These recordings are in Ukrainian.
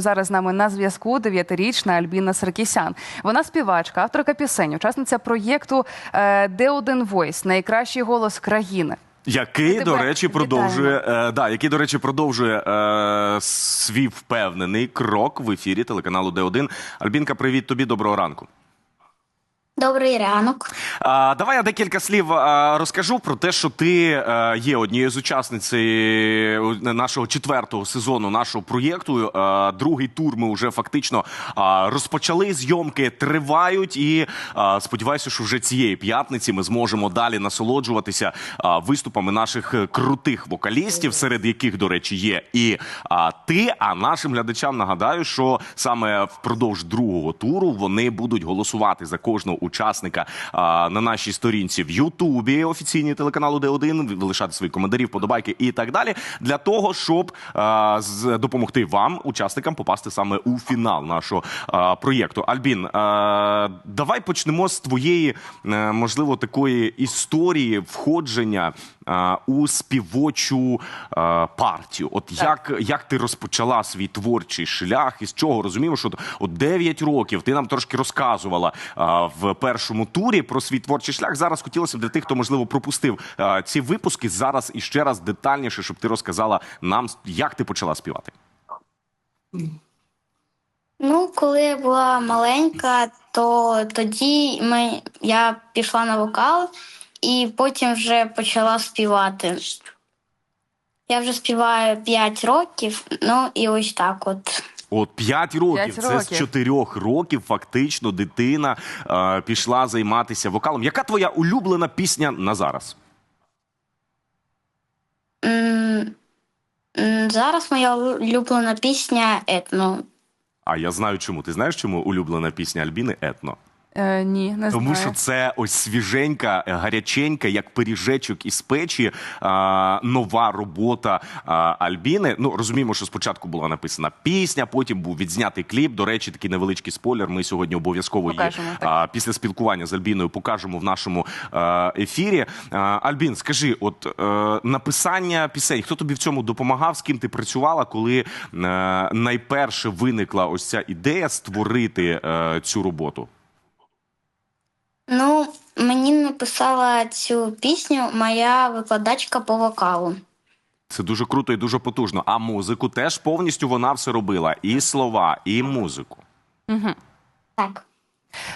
Зараз з нами на зв'язку дев'ятирічна Альбіна Саркісян. Вона співачка, авторка пісень, учасниця проєкту е, Де один Войс, найкращий голос країни. Який, до речі, продовжує е, да, який, до речі, продовжує е, свій впевнений крок в ефірі телеканалу Д1. Альбінка, привіт тобі, доброго ранку. Добрий ранок. А, давай я декілька слів а, розкажу про те, що ти е, є однією з учасниць е, нашого четвертого сезону нашого проєкту. Е, другий тур ми вже фактично а, розпочали. Зйомки тривають, і а, сподіваюся, що вже цієї п'ятниці ми зможемо далі насолоджуватися а, виступами наших е, крутих вокалістів, серед яких, до речі, є і а, ти. А нашим глядачам нагадаю, що саме впродовж другого туру вони будуть голосувати за кожного учасника а, на нашій сторінці в Ютубі офіційній телеканалу Д1, лишати свої коментарі, вподобайки і так далі, для того, щоб а, з, допомогти вам, учасникам, попасти саме у фінал нашого а, проєкту. Альбін, а, давай почнемо з твоєї, е, можливо, такої історії входження у співочу партію. От як, як ти розпочала свій творчий шлях, і з чого розуміємо, що от 9 років ти нам трошки розказувала в першому турі про свій творчий шлях. Зараз хотілося б для тих, хто можливо пропустив ці випуски. Зараз і ще раз детальніше, щоб ти розказала нам, як ти почала співати. Ну, коли я була маленька, то тоді ми, я пішла на вокал і потім вже почала співати. Я вже співаю 5 років, ну і ось так от. От 5 років. П'ять Це з років. 4 років фактично дитина е, пішла займатися вокалом. Яка твоя улюблена пісня на зараз? М, м, Зараз моя улюблена пісня етно. А я знаю чому. Ти знаєш, чому улюблена пісня Альбіни етно? Е, ні, не Тому знаю. що це ось свіженька, е, гаряченька, як пиріжечок із печі, а, нова робота а, Альбіни. Ну розуміємо, що спочатку була написана пісня, потім був відзнятий кліп. До речі, такий невеличкий спойлер. Ми сьогодні обов'язково її Покажемо, так. а, після спілкування з Альбіною покажемо в нашому е, ефірі. А, Альбін, скажи, от е, написання пісень, хто тобі в цьому допомагав? З ким ти працювала, коли е, найперше виникла ось ця ідея створити е, цю роботу? Ну, мені написала цю пісню моя викладачка по вокалу. Це дуже круто і дуже потужно. А музику теж повністю вона все робила: і слова, і музику. Так.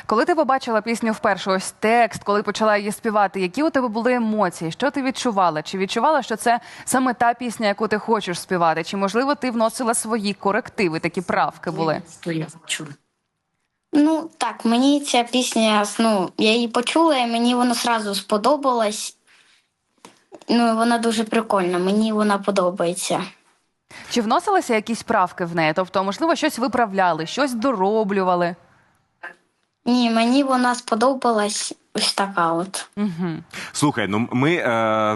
Коли ти побачила пісню вперше, ось текст, коли почала її співати, які у тебе були емоції? Що ти відчувала? Чи відчувала, що це саме та пісня, яку ти хочеш співати? Чи можливо ти вносила свої корективи, такі правки були? Ну так, мені ця пісня, ну, я її почула, і мені вона сразу сподобалась. Ну, вона дуже прикольна, мені вона подобається. Чи вносилися якісь правки в неї? Тобто, можливо, щось виправляли, щось дороблювали? Ні, мені вона сподобалась ось така от. Слухай, ну ми е,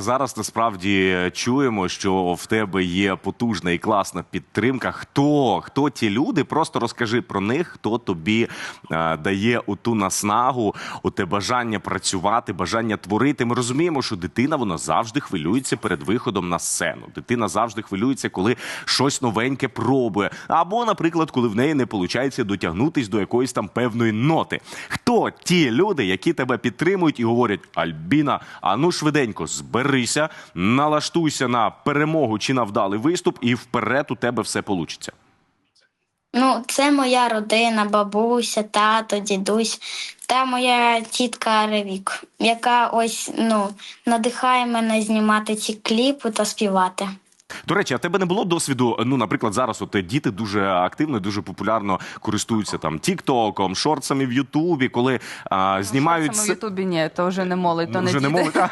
зараз насправді чуємо, що в тебе є потужна і класна підтримка. Хто хто ті люди? Просто розкажи про них, хто тобі е, дає оту наснагу, оте бажання працювати, бажання творити. Ми розуміємо, що дитина вона завжди хвилюється перед виходом на сцену. Дитина завжди хвилюється, коли щось новеньке пробує. Або, наприклад, коли в неї не виходить дотягнутись до якоїсь там певної ноти. Хто ті люди, які тебе підтримують і говорять: Альбіна, а ну швиденько зберися, налаштуйся на перемогу чи на вдалий виступ, і вперед у тебе все получиться. Ну, це моя родина, бабуся, тато, дідусь та моя тітка Ревік, яка ось ну надихає мене знімати ці кліпи та співати. До речі, а тебе не було досвіду? Ну, наприклад, зараз от діти дуже активно, і дуже популярно користуються там Тіктоком, шорцами в Ютубі, коли а, знімають Саме в Ютубі ні, то вже не молодь, то Ну, не вже не діти. молодь, а?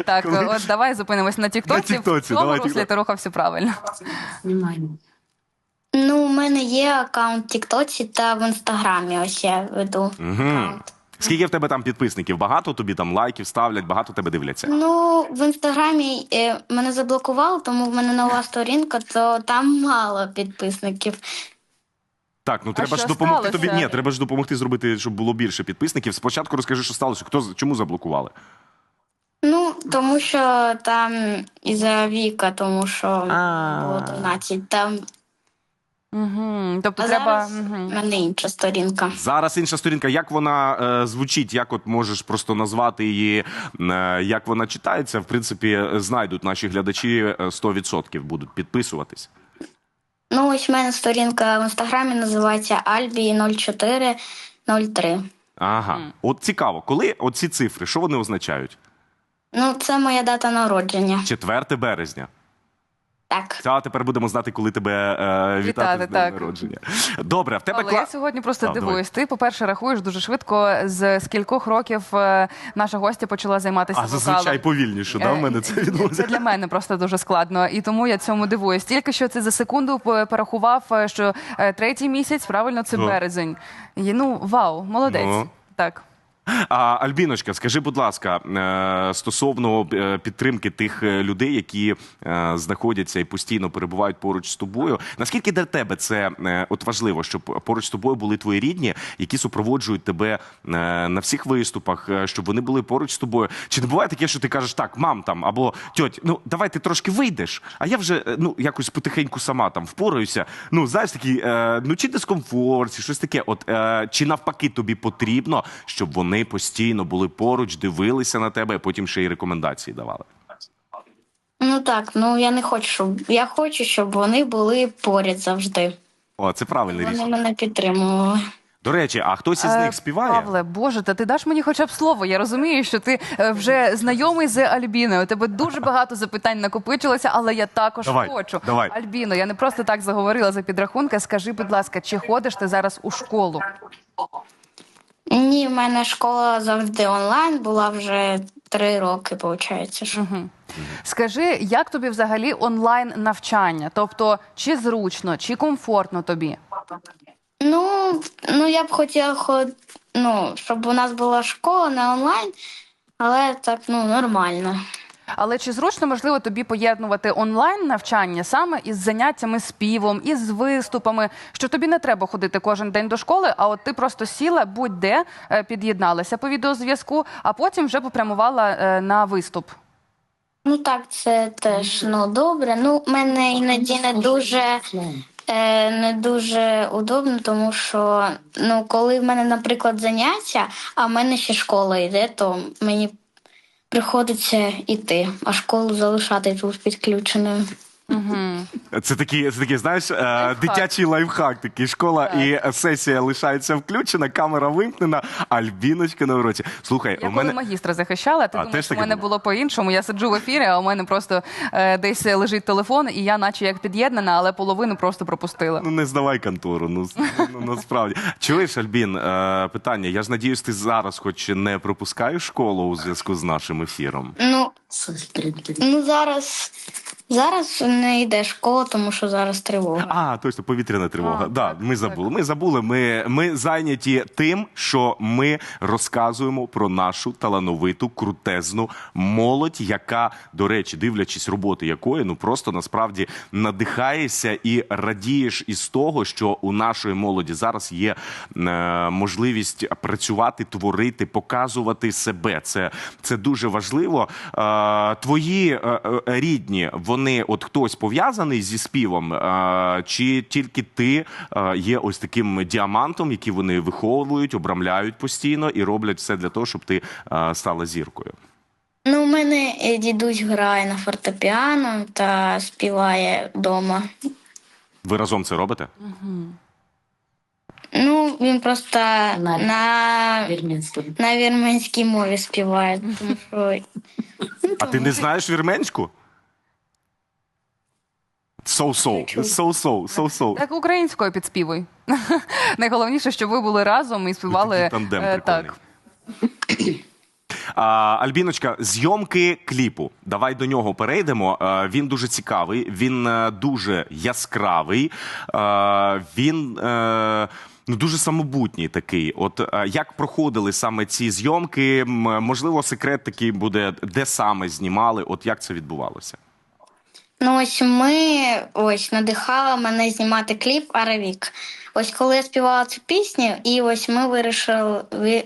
Так, Коли- от давай зупинимось на Тіктоці. На Тіктоці, В цьому давай, руслі Тікток. ти рухався правильно. Ну, у мене є аккаунт в Тіктоці та в інстаграмі. Ось я веду. аккаунт. Скільки в тебе там підписників? Багато тобі там лайків ставлять, багато тебе дивляться. Ну, в інстаграмі е, мене заблокували, тому в мене нова сторінка, то там мало підписників. Так, ну треба ж що допомогти сталося? тобі. Ні, треба ж допомогти зробити, щоб було більше підписників. Спочатку розкажи, що сталося. Хто з- чому заблокували? Ну, тому що там із-за віка, тому що А. було 12, там Угу. Тобто А треба. зараз в мене інша сторінка. Зараз інша сторінка. Як вона е, звучить? Як от можеш просто назвати її? Е, як вона читається? В принципі, е, знайдуть наші глядачі е, 100% будуть підписуватись. Ну, ось в мене сторінка в інстаграмі називається Альбі 0403. Ага, от цікаво, коли оці цифри, що вони означають? Ну, це моя дата народження. 4 березня. Так. Та тепер будемо знати, коли тебе е, вітати, Вітати, з днем так. народження. Добре, в тебе Але я сьогодні просто А, дивуюсь. Ти, по-перше, рахуєш дуже швидко, з скількох років е, наша гостя почала займатися А зазвичай вокалом. повільніше, да, в мене це Е, відбувається. Це для мене просто дуже складно, і тому я цьому дивуюсь. Тільки що це за секунду п- порахував, е, що е, третій місяць, правильно, це Ну. березень. І, ну, вау, молодець. Ну. Так. А, Альбіночка, скажи, будь ласка, е, стосовно е, підтримки тих е, людей, які знаходяться і постійно перебувають поруч з тобою. Наскільки для тебе це от важливо, щоб поруч з тобою були твої рідні, які супроводжують тебе на всіх виступах, щоб вони були поруч з тобою? Чи не буває таке, що ти кажеш так, мам там або тьоть, ну давай ти трошки вийдеш, а я вже ну якось потихеньку сама там впораюся. Ну знаєш, такий, е, ну чи дискомфорт, чи щось таке. От чи навпаки тобі потрібно, щоб вони постійно були поруч, дивилися на тебе, а потім ще й рекомендації давали. Ну так, ну я не хочу, щоб я хочу, щоб вони були поряд завжди. О, це правильне Вони рішення. мене підтримували. До речі, а хтось із Е, них співає? Павле, Боже, та ти даш мені хоча б слово. Я розумію, що ти е, вже знайомий з Альбіною. У тебе дуже багато запитань накопичилося, але я також Давай, хочу. давай. Альбіно, я не просто так заговорила за підрахунки. Скажи, будь ласка, чи ходиш ти зараз у школу? Ні, в мене школа завжди онлайн, була вже три роки, виходить. Угу. Скажи, як тобі взагалі онлайн навчання? Тобто, чи зручно, чи комфортно тобі? Ну, ну я б хотіла, ход... ну, щоб у нас була школа не онлайн, але так ну нормально. Але чи зручно можливо тобі поєднувати онлайн навчання саме із заняттями співом, із виступами, що тобі не треба ходити кожен день до школи, а от ти просто сіла будь-де е, під'єдналася по відеозв'язку, а потім вже попрямувала е, на виступ. Ну так, це теж ну добре. Ну, мене іноді не дуже. Е, не дуже удобно, тому що ну, коли в мене, наприклад, заняття, а в мене ще школа йде, то мені приходиться йти, а школу залишати тут підключеною. Це такий, це такий, знаєш, е, дитячий лайфхак. Такий школа і сесія лишається включена, камера вимкнена, альбіночка на уроці. Слухай, Я у коли мене магістра захищала, ти А, думаєш, теж таке мене було? було по-іншому. Я сиджу в ефірі, а у мене просто е, десь лежить телефон, і я, наче як під'єднана, але половину просто пропустила. Ну не здавай контору. Ну, с- ну насправді. Чуєш, Альбін, е, питання. Я ж надіюсь, ти зараз, хоч не пропускаєш школу у зв'язку з нашим ефіром. Ну, ну зараз, зараз не йде школа, тому що зараз тривога. А, точно, повітряна тривога. А, да, так, ми забули. Ми забули. Ми, ми зайняті тим, що ми розказуємо про нашу талановиту, крутезну молодь, яка, до речі, дивлячись роботи якої, ну просто насправді надихаєшся і радієш із того, що у нашої молоді зараз є е, можливість працювати, творити, показувати себе. Це, це дуже важливо. Е, твої е, е, рідні, вони, от хтось пов'язаний зі співом, е, чи тільки ти є ось таким діамантом, який вони виховують, обрамляють постійно і роблять все для того, щоб ти стала зіркою. Ну, у мене дідусь грає на фортепіано та співає вдома. Ви разом це робите? Ну, він просто На- на, Вірменську. на вірменській мові співає. Тому що А ти не знаєш вірменську? So-so, so-so, so-so. Так українською підспівуй. Найголовніше, щоб ви були разом і співали Такий тандем е, прикольний. так. А, Альбіночка, зйомки кліпу. Давай до нього перейдемо. А, він дуже цікавий, він е, дуже яскравий, а, він. е, Ну, дуже самобутній такий. От як проходили саме ці зйомки? Можливо, секрет такий буде, де саме знімали? От як це відбувалося? Ну, ось ми ось надихала мене знімати кліп Аравік. Ось коли я співала цю пісню, і ось ми вирішили, ви-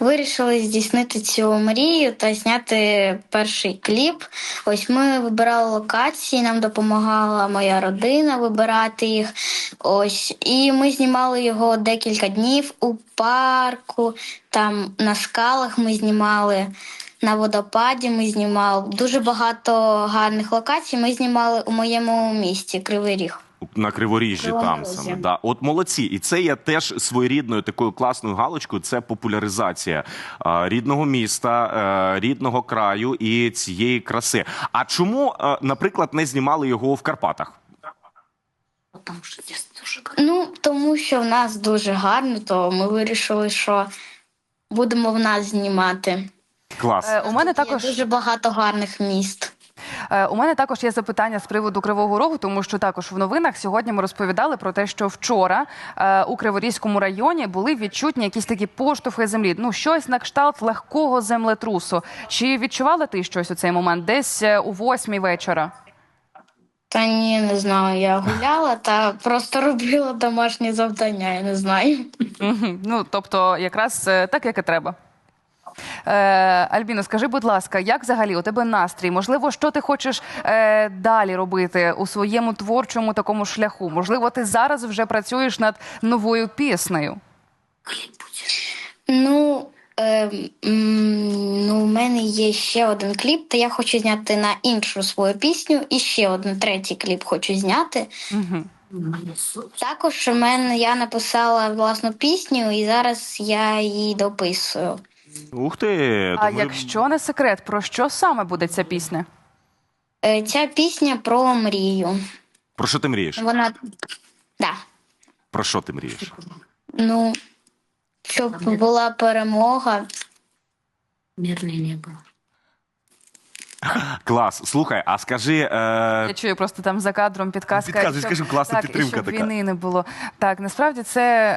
вирішили здійснити цю мрію та зняти перший кліп. Ось ми вибирали локації, нам допомагала моя родина вибирати їх. Ось, і ми знімали його декілька днів у парку, там на скалах ми знімали. На водопаді ми знімали дуже багато гарних локацій. Ми знімали у моєму місті Кривий Ріг. На криворіжжі там саме. Да. От молодці. І це є теж своєрідною такою класною галочкою. Це популяризація е, рідного міста, е, рідного краю і цієї краси. А чому, е, наприклад, не знімали його в Карпатах? Ну, тому що в нас дуже гарно, то ми вирішили, що будемо в нас знімати. Клас. Е, У мене Є також дуже багато гарних міст. Е, У мене також є запитання з приводу Кривого Рогу, тому що також в новинах сьогодні ми розповідали про те, що вчора е, у Криворізькому районі були відчутні якісь такі поштовхи землі. Ну щось на кшталт легкого землетрусу. Чи відчувала ти щось у цей момент? Десь е, у восьмій вечора? Та ні, не знаю. Я гуляла та просто робила домашні завдання. Я не знаю. Ну тобто, якраз так, як і треба. Е, Альбіно, скажи, будь ласка, як взагалі у тебе настрій? Можливо, що ти хочеш е, далі робити у своєму творчому такому шляху? Можливо, ти зараз вже працюєш над новою піснею? Ну, е, ну, у мене є ще один кліп, та я хочу зняти на іншу свою пісню, і ще один третій кліп хочу зняти. Угу. Також у мене я написала власну пісню, і зараз я її дописую. Ух ти! А то ми- якщо не секрет, про що саме буде ця пісня? Е, Ця пісня про мрію. Про що ти мрієш? Вона да. Про що ти мрієш? Ну, щоб була перемога. Мирное небо. Клас. Слухай, а скажи. Е... Я чую просто там за кадром підказка. Підказуй, скажи, класна так, підтримка щоб така. війни не було. Так, насправді це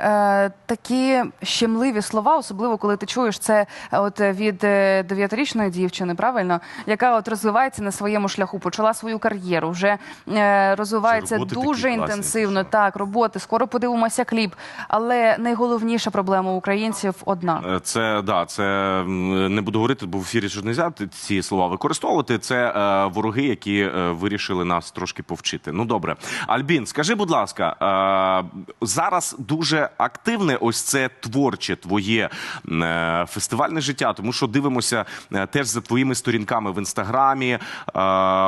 е, такі щемливі слова, особливо коли ти чуєш це е, от від е, дев'ятирічної дівчини, правильно, яка от розвивається на своєму шляху, почала свою кар'єру, вже е, розвивається роботи такі дуже класні інтенсивно. пішли. Так, роботи. Скоро подивимося кліп. Але найголовніша проблема українців одна. Е, Це да, це м, не буду говорити, бо в ефірі ж не можна ці слова використовувати. Це е, вороги, які е, вирішили нас трошки повчити. Ну добре, Альбін, скажи, будь ласка, е, зараз дуже активне ось це творче твоє е, фестивальне життя, тому що дивимося е, теж за твоїми сторінками в інстаграмі, е,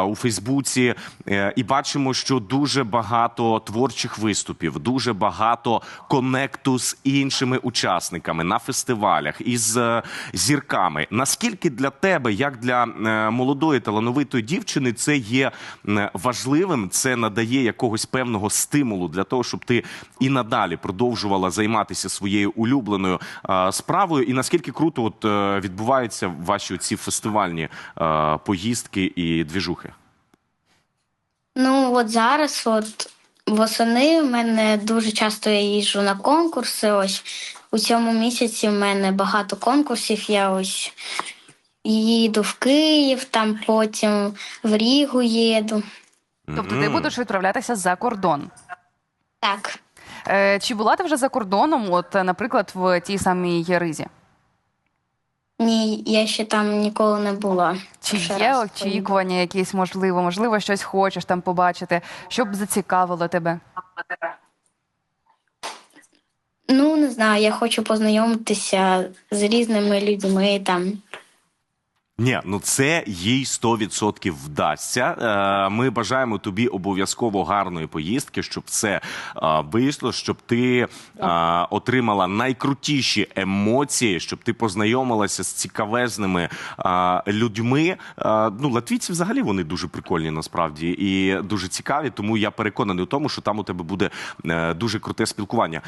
у Фейсбуці, е, і бачимо, що дуже багато творчих виступів, дуже багато конекту з іншими учасниками на фестивалях із е, зірками. Наскільки для тебе, як для е, молодої талановитої дівчини, це є важливим? Це надає якогось певного стимулу для того, щоб ти і надалі продовжувала займатися своєю улюбленою справою? І наскільки круто от е, відбуваються ваші ці фестивальні е, поїздки і двіжухи? Ну, от зараз, от восени, в мене дуже часто я їжджу на конкурси. Ось у цьому місяці в мене багато конкурсів. Я ось їду в Київ, там потім в Рігу їду. Тобто ти будеш відправлятися за кордон. Так. Е, чи була ти вже за кордоном, от, наприклад, в тій самій Ризі? Ні, я ще там ніколи не була. Чи Перший є раз очікування якісь можливо? Можливо, щось хочеш там побачити, щоб зацікавило тебе? Ну, не знаю, я хочу познайомитися з різними людьми там. Ні, ну це їй 100% вдасться. Е, Ми бажаємо тобі обов'язково гарної поїздки, щоб все е, вийшло, щоб ти е, отримала найкрутіші емоції, щоб ти познайомилася з цікавезними людьми. Ну, латвійці взагалі вони дуже прикольні насправді і дуже цікаві. Тому я переконаний у тому, що там у тебе буде дуже круте спілкування.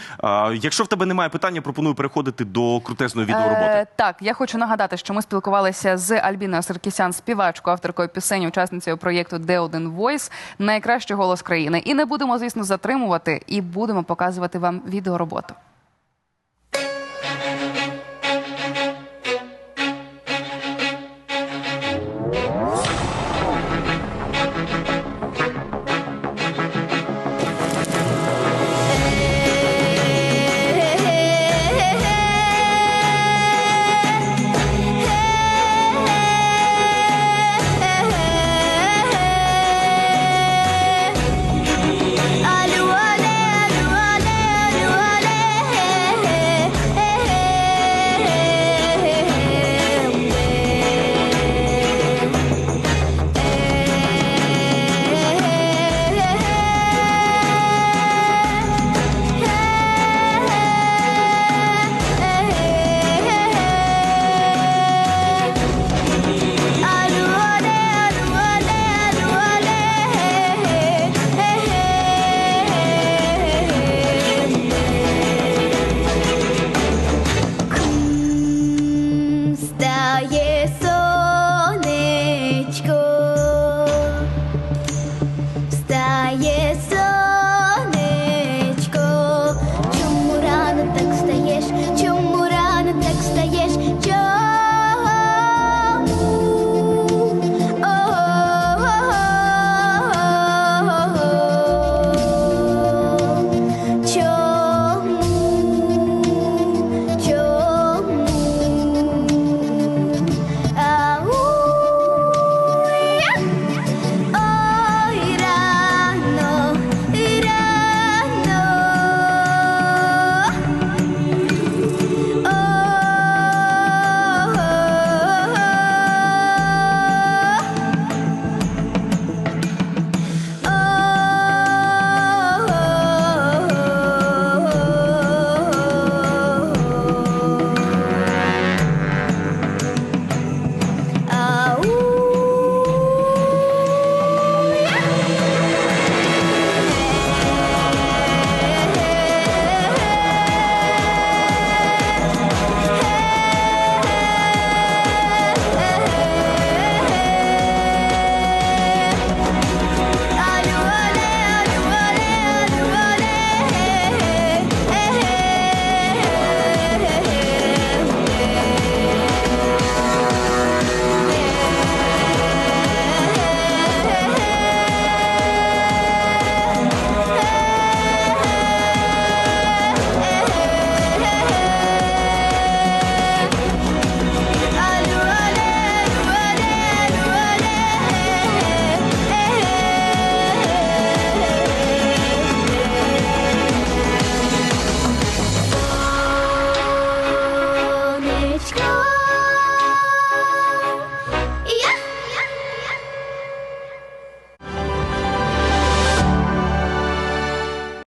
Якщо в тебе немає питання, пропоную переходити до крутезної відеороботи. Е, так, я хочу нагадати, що ми спілкувалися з Альбіною Саркісян, співачкою, авторкою пісень, учасницею проєкту Де один Войс, найкращий голос країни. І не будемо, звісно, затримувати і будемо показувати вам відеороботу.